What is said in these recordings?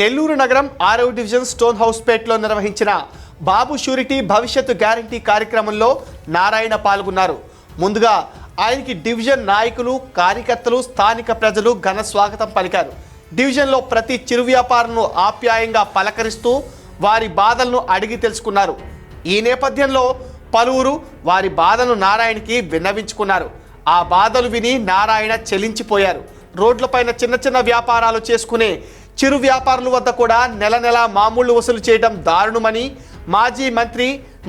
నెల్లూరు నగరం ఆరవ division stone house పేట్లో నిర్వహించిన బాబు షూరిటీ భవిష్యత్తు గ్యారంటీ కార్యక్రమంలో నారాయణ పాల్గొన్నారు. ముందుగా ఆయనకి డివిజన్ నాయకులు కార్యకర్తలు స్థానిక ప్రజలు ఘన స్వాగతం పలికారు. డివిజన్లో ప్రతి చిరు వ్యాపారులను ఆప్యాయంగా పలకరిస్తూ వారి బాధలను అడిగి తెలుసుకున్నారు. ఈ నేపథ్యంలో పలువురు వారి బాధను నారాయణకి విన్నవించుకున్నారు. ఆ బాధలు విని నారాయణ చెలించిపోయారు. రోడ్లపైన చిన్న చిన్న వ్యాపారాలు చేసుకునే చిరు వ్యాపారుల వద్ద కూడా నెల నెల మామూళ్ళు వసూలు చేయడం దారుణమని మాజీ మంత్రి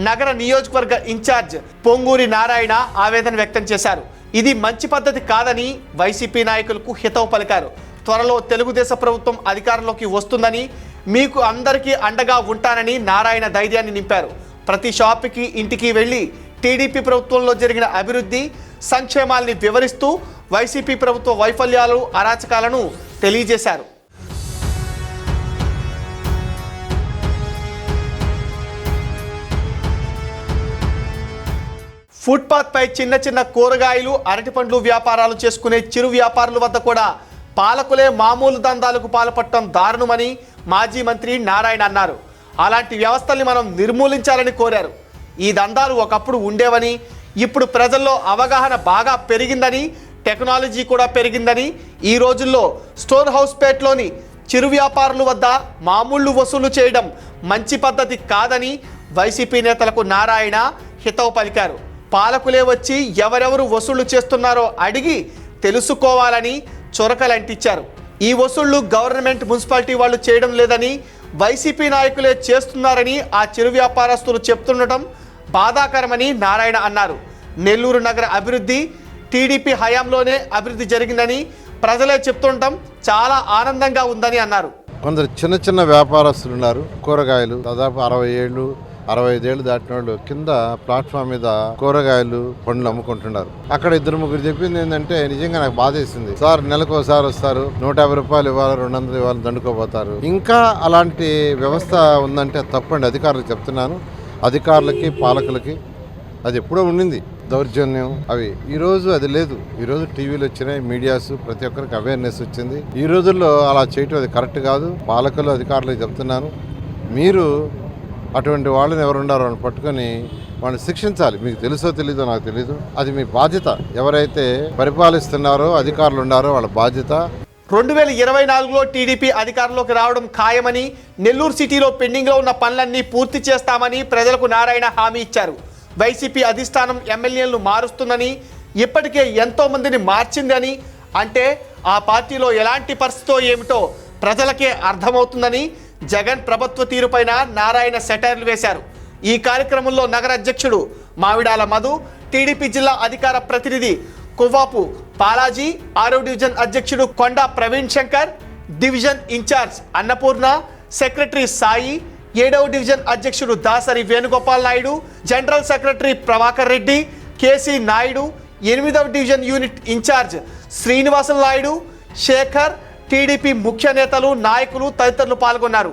నగర నియోజకవర్గ ఇన్ఛార్జ్ పొంగూరి నారాయణ ఆవేదన వ్యక్తం చేశారు. ఇది మంచి పద్ధతి కాదని వైసీపీ నాయకులకు హితవు పలికారు. త్వరలో తెలుగుదేశం ప్రభుత్వం అధికారంలోకి వస్తుందని మీకు అందరికీ అండగా ఉంటానని నారాయణ ధైర్యాన్ని నింపారు. ప్రతి షాపుకి ఇంటికి వెళ్ళి టీడీపీ ప్రభుత్వంలో జరిగిన అభివృద్ధి సంక్షేమాల్ని వివరిస్తూ వైసీపీ ప్రభుత్వ వైఫల్యాలు అరాచకాలను తెలియజేశారు. ఫుట్పాత్ పై చిన్న చిన్న కూరగాయలు అరటిపండ్లు వ్యాపారాలు చేసుకునే చిరు వ్యాపారుల వద్ద కూడా పాలకులే మామూలు దందాలకు పాల్పడటం దారుణమని మాజీ మంత్రి నారాయణ అన్నారు. అలాంటి వ్యవస్థల్ని మనం నిర్మూలించాలని కోరారు. ఈ దందాలు ఒకప్పుడు ఉండేవని ఇప్పుడు ప్రజల్లో అవగాహన బాగా పెరిగిందని టెక్నాలజీ కూడా పెరిగిందని ఈ రోజుల్లో స్టోర్ హౌస్ పేట్లోని చిరు వ్యాపారుల వద్ద మామూళ్ళు వసూలు చేయడం మంచి పద్ధతి కాదని వైసీపీ నేతలకు నారాయణ హితవు పలికారు. పాలకులే వచ్చి ఎవరెవరు వసూళ్ళు చేస్తున్నారో అడిగి తెలుసుకోవాలని చొరకలంటించారు. ఈ వసూళ్ళు గవర్నమెంట్ మున్సిపాలిటీ వాళ్ళు చేయడం లేదని వైసీపీ నాయకులే చేస్తున్నారని ఆ చిరు వ్యాపారస్తులు చెప్తుండటం బాధాకరమని నారాయణ అన్నారు. నెల్లూరు నగర అభివృద్ధి టీడీపీ హయాంలోనే అభివృద్ధి జరిగిందని ప్రజలే చెప్తుండటం చాలా ఆనందంగా ఉందని అన్నారు. కొందరు చిన్న చిన్న వ్యాపారస్తులు ఉన్నారు. కూరగాయలు దాదాపు అరవై ఏళ్ళు అరవై ఐదేళ్ళు దాటిన వాళ్ళు కింద ప్లాట్ఫామ్ మీద కూరగాయలు పండ్లు అమ్ముకుంటున్నారు. అక్కడ ఇద్దరు ముగ్గురు చెప్పింది ఏంటంటే నిజంగా నాకు బాధేసింది సార్ నెలకు ఒకసారి వస్తారు నూట యాభై రూపాయలు ఇవ్వాలి రెండు వందలు ఇవ్వాలి దండుకోపోతారు ఇంకా అలాంటి వ్యవస్థ ఉందంటే తప్పండి అధికారులకు చెప్తున్నాను. అధికారులకి పాలకులకి అది ఎప్పుడో ఉండింది. దౌర్జన్యం అవి. ఈరోజు అది లేదు. ఈరోజు టీవీలు వచ్చినాయి మీడియాస్ ప్రతి ఒక్కరికి అవేర్నెస్ వచ్చింది. ఈ రోజుల్లో అలా చేయటం అది కరెక్ట్ కాదు. పాలకులు అధికారులకు చెప్తున్నాను. మీరు అటువంటి వాళ్ళని ఎవరు ఉన్నారో పట్టుకొని వాళ్ళని శిక్షించాలి. మీకు తెలుసో తెలీదో నాకు తెలీదు. అది మీ బాధ్యత. ఎవరైతే పరిపాలిస్తున్నారో అధికారులు ఉన్నారో వాళ్ళ బాధ్యత. రెండు వేల ఇరవై నాలుగులో టీడీపీ అధికారంలోకి రావడం ఖాయమని నెల్లూరు సిటీలో పెండింగ్లో ఉన్న పనులన్నీ పూర్తి చేస్తామని ప్రజలకు నారాయణ హామీ ఇచ్చారు. వైసీపీ అధిష్టానం ఎమ్మెల్యేలను మారుస్తుందని ఇప్పటికే ఎంతో మందిని మార్చిందని అంటే ఆ పార్టీలో ఎలాంటి పరిస్థితో ఏమిటో ప్రజలకే అర్థమవుతుందని జగన్ ప్రభుత్వ తీరుపైన నారాయణ సెటైర్లు వేశారు. ఈ కార్యక్రమంలో నగర అధ్యక్షుడు మావిడాల మధు టీడీపీ జిల్లా అధికార ప్రతినిధి కువ్వాపు పాలాజీ ఆరో డివిజన్ అధ్యక్షుడు Konda Praveen Shankar division incharge Annapurna secretary Sai ఏడవ డివిజన్ అధ్యక్షుడు Dasari Venugopal Naidu general secretary Prabhakar Reddy KC Naidu ఎనిమిదవ division unit incharge Srinivasan Naidu Shekhar TDP ముఖ్య నేతలు నాయకులు తదితరులు పాల్గొన్నారు.